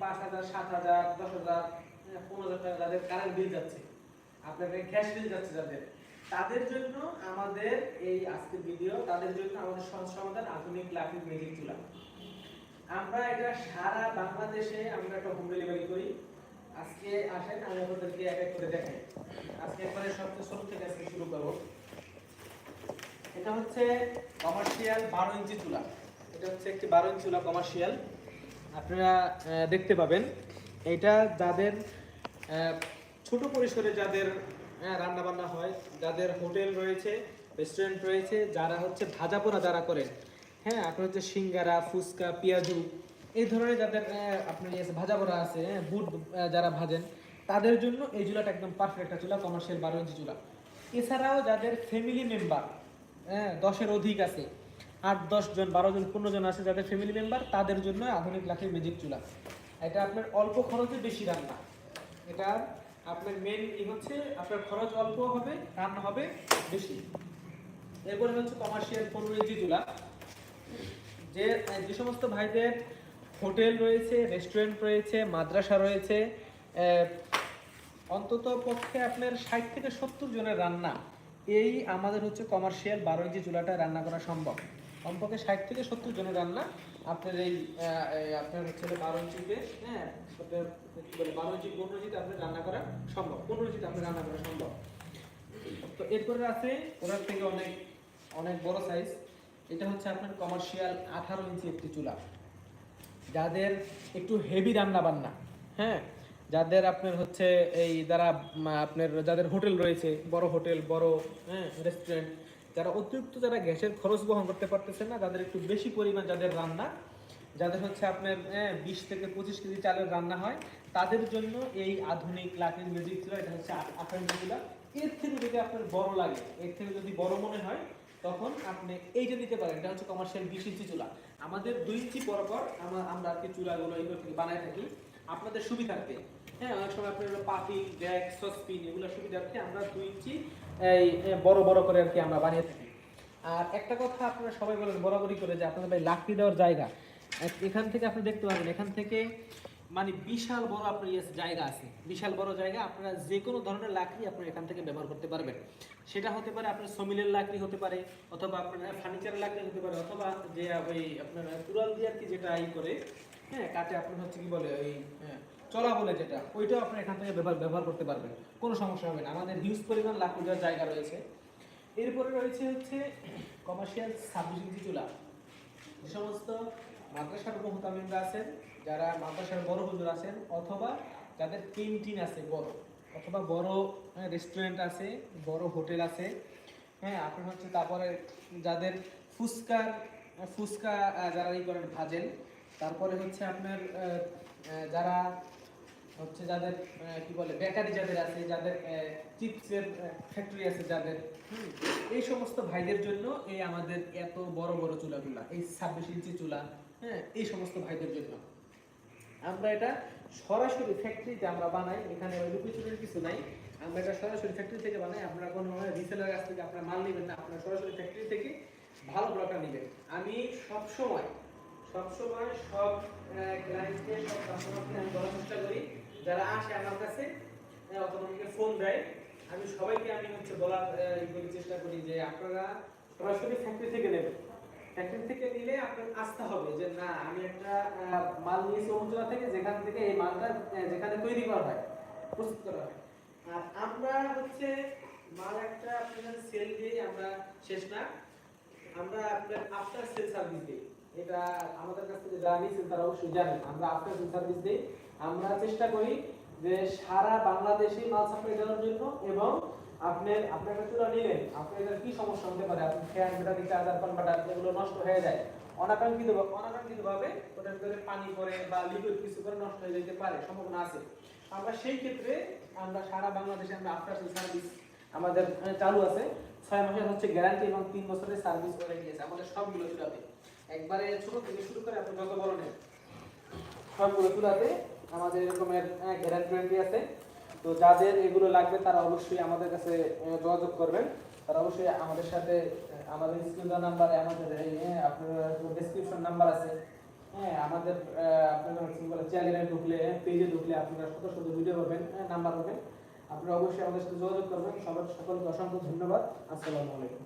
পাঁচ হাজার, সাত হাজার, দশ হাজার, পনেরো হাজার টাকা যাদের কারেন্ট বিল যাচ্ছে আপনাদের গ্যাস বিল যাচ্ছে যাদের, তাদের জন্য আমাদের এই আজকের ভিডিও তাদের জন্য আমাদের সমাধান আধুনিক লাফিং মেজিক চুলা আমরা এটা সারা বাংলাদেশে আমরা একটা হোম ডেলিভারি করি। আজকে আসেন, আমি আপনাদেরকে এক এক করে দেখাই। আজকে একবারে সবচেয়ে ছোট থেকে আজকে শুরু করব। এটা হচ্ছে কমার্শিয়াল বারো ইঞ্চি চুলা। এটা হচ্ছে একটি বারো ইঞ্চি চুলা কমার্শিয়াল আপনারা দেখতে পাবেন, এটা যাদের ছোট পরিসরে যাদের রান্না বান্না হয়, যাদের হোটেল রয়েছে রেস্টুরেন্ট রয়েছে, যারা হচ্ছে ভাজা পোড়া যারা করেন হ্যাঁ আপনার হচ্ছে সিঙ্গারা, ফুচকা, পেঁয়াজু, এই ধরনের যাদের আপনার ইয়ে ভাজা পোড়া আছে হ্যাঁ বুট যারা ভাজেন, তাদের জন্য এই চুলাটা একদম পারফেক্ট একটা চুলা কমার্শিয়াল বারো ইঞ্চি চুলা। এছাড়াও যাদের ফ্যামিলি মেম্বার হ্যাঁ দশের অধিক আছে আট, দশ জন, বারো জন, পনেরো জন আছে যাদের ফ্যামিলি মেম্বার তাদের জন্য আধুনিক লাখের ম্যাজিক চুলা। এটা আপনার অল্প খরচে বেশি রান্না। এটা আপনার মেন ই হচ্ছে আপনার খরচ অল্প হবে, রান্না হবে বেশি। এরপরে হচ্ছে কমার্শিয়াল পনেরো ইঞ্চি চুলা। যে যে সমস্ত ভাইদের হোটেল রয়েছে রেস্টুরেন্ট রয়েছে, মাদ্রাসা রয়েছে অন্তত পক্ষে আপনার ষাট থেকে সত্তর জনের রান্না, এই আমাদের হচ্ছে কমার্শিয়াল বারো ইঞ্চি চুলাটা রান্না করা সম্ভব। কমপক্ষে ষাট থেকে সত্তর জনের রান্না। আপনার এই আপনার হচ্ছে বারো ইঞ্চিতে হ্যাঁ বলে বারো ইঞ্চি, পনেরো ইঞ্চিতে আপনার রান্না করা সম্ভব। পনেরো ইঞ্চিতে আপনার রান্না করা সম্ভব। তো এরপরে আছে, ওনার থেকে অনেক অনেক বড় সাইজ এটা হচ্ছে আপনার কমার্শিয়াল আঠারো ইঞ্চি একটি চুলা। যাদের একটু হেভি রান্না বান্না হ্যাঁ যাদের আপনার হচ্ছে এই দ্বারা আপনার যাদের হোটেল রয়েছে, বড় হোটেল, বড় হ্যাঁ রেস্টুরেন্ট যারা অতিরিক্ত যারা গ্যাসের খরচ বহন করতে পারতেছেন না, তাদের একটু বেশি পরিমাণ যাদের রান্না, যাদের হচ্ছে আপনার হ্যাঁ বিশ থেকে পঁচিশ কেজি চালের রান্না হয়, তাদের জন্য এই আধুনিক লাকিং মিউজিক চুলা এটা হচ্ছে আঠারো এর থেকে যদি আপনার বড় লাগে, এর থেকে যদি বড় মনে হয়, তখন আপনি এইটা নিতে পারেন। এটা হচ্ছে কমার্শিয়াল বিশ ইঞ্চি চুলা। আমাদের দুই ইঞ্চি পর পর আমরা আমরা আর কি চুলাগুলো এইগুলো থেকে বানায় থাকি। আপনাদের সুবিধার্থে হ্যাঁ অনেক সময় আপনার পাতিল, ব্যাগ সসপিন এগুলো সুবিধার্থে আমরা দুই ইঞ্চি এই বড় বড় করে আর কি আমরা বানিয়ে থাকি। আর একটা কথা আপনারা সবাই বলেন, বরাবরই করে যে আপনাদের ভাই লাকড়ি দেওয়ার জায়গা। এখান থেকে আপনি দেখতে পাবেন এখান থেকে মানে বিশাল বড় আপনার ইয়ে জায়গা আছে। বিশাল বড় জায়গা, আপনারা যে কোনো ধরনের লাকড়ি আপনারা এখান থেকে ব্যবহার করতে পারবেন। সেটা হতে পারে আপনার সমিলের লাকড়ি হতে পারে, অথবা আপনার ফার্নিচারের লাকড়ি হতে পারে, অথবা যে ওই আপনার কুড়াল দিয়ে আর কি যেটা ই করে হ্যাঁ কাটে আপনার হচ্ছে কি বলে ওই চলা বলে যেটা, ওইটাও আপনি এখান থেকে ব্যবহার ব্যবহার করতে পারবেন, কোনো সমস্যা হবে না। আমাদের হিউজ পরিমাণ লাকড়ি দেওয়ার জায়গা রয়েছে। এরপরে রয়েছে হচ্ছে কমার্শিয়াল ছাব্বিশ চুলা যে সমস্ত মাদ্রাসার মুহতামিমরা আছেন, যারা মাদ্রাসার বড় হুজুর আছেন, অথবা যাদের ক্যান্টিন আছে বড়, অথবা বড় রেস্টুরেন্ট আছে, বড় হোটেল আছে হ্যাঁ আপনার হচ্ছে তারপরে যাদের ফুচকার ফুচকা যারা ই করেন, ভাজেন, তারপরে হচ্ছে আপনার যারা হচ্ছে যাদের কি বলে বেকারি যাদের আছে, যাদের চিপসের ফ্যাক্টরি আছে যাদের এই সমস্ত ভাইদের জন্য এই আমাদের এত বড় বড় চুলাগুলা, এই ছাব্বিশ ইঞ্চি চুলা হ্যাঁ এই সমস্ত ভাইদের জন্য। আমরা এটা সরাসরি ফ্যাক্টরিতে আমরা বানাই, এখানে ওই লুপি কিছু নাই। আমরা এটা সরাসরি ফ্যাক্টরি থেকে বানাই, আপনারা কোনো রিসেলার কাছ থেকে আপনারা মাল নেবেন না, আপনারা সরাসরি ফ্যাক্টরি থেকে ভালো প্রোডাক্টটা নেবেন। আমি সব সময় সব সময় সব ক্লায়েন্টকে সব কাস্টমারকে আমি বলার চেষ্টা করি যারা আসে আমার কাছে অথবা ফোন দেয়। আমি সবাইকে আমি হচ্ছে বলার চেষ্টা করি যে আপনারা সরাসরি ফ্যাক্টরি থেকে নেবেন। ফ্যাক্টরি থেকে নিলে আপনার আস্থা হবে যে, না, আমি একটা মাল নিয়েছি অঞ্চলা থেকে, যেখান থেকে এই মালটা যেখানে তৈরি করা হয়, প্রস্তুত করা হয়। আর আমরা হচ্ছে মাল একটা আপনার সেল দিয়ে আমরা শেষ না। আমরা আপনার আফটার সেল সার্ভিস দিই। এটা আমাদের কাছ থেকে যারা নিয়েছেন তারা অবশ্যই জানেন। আমরা আফটার সার্ভিস দিই। আমরা চেষ্টা করি যে সারা বাংলাদেশে মাল সাপ্লাই দেওয়ার জন্য এবং আপনার আপনার একটা চুলা নিলেন আপনার কি সমস্যা হতে পারে? আপনি ফ্যান ব্যাটারি চার্জার কনভার্টার এগুলো নষ্ট হয়ে যায়। অনাকাঙ্ক্ষিত অনাকাঙ্ক্ষিত ভাবে ওটার ভিতরে পানি পড়ে বা লিকুইড কিছু করে নষ্ট হয়ে যেতে পারে, সম্ভাবনা আছে। আমরা সেই ক্ষেত্রে আমরা সারা বাংলাদেশে আমরা আফটার সেল সার্ভিস আমাদের চালু আছে। ছয় মাসের হচ্ছে গ্যারান্টি এবং তিন বছরের সার্ভিস করে দিয়েছে আমাদের সবগুলো চুলাতে একবারে ছোট থেকে শুরু করে আপনি যত বড় নেন সবগুলো চুলাতে আমাদের এরকমের গ্যারান্টি আছে। তো যাদের এগুলো লাগবে তারা অবশ্যই আমাদের কাছে যোগাযোগ করবেন। তারা অবশ্যই আমাদের সাথে আমাদের স্ক্রিন নাম্বারে আমাদের আপনার ডেসক্রিপশন নাম্বার আছে। হ্যাঁ আমাদের আপনারা হচ্ছে চ্যানেলে ঢুকলে পেজে ঢুকলে আপনারা শত শত ভিডিও পাবেন নাম্বার পাবেন। আপনারা অবশ্যই আমাদের সাথে যোগাযোগ করবেন। সবার সকলকে অসংখ্য ধন্যবাদ। আসসালামু আলাইকুম।